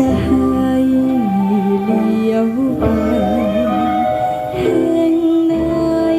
จะให้เลี้แหงนัน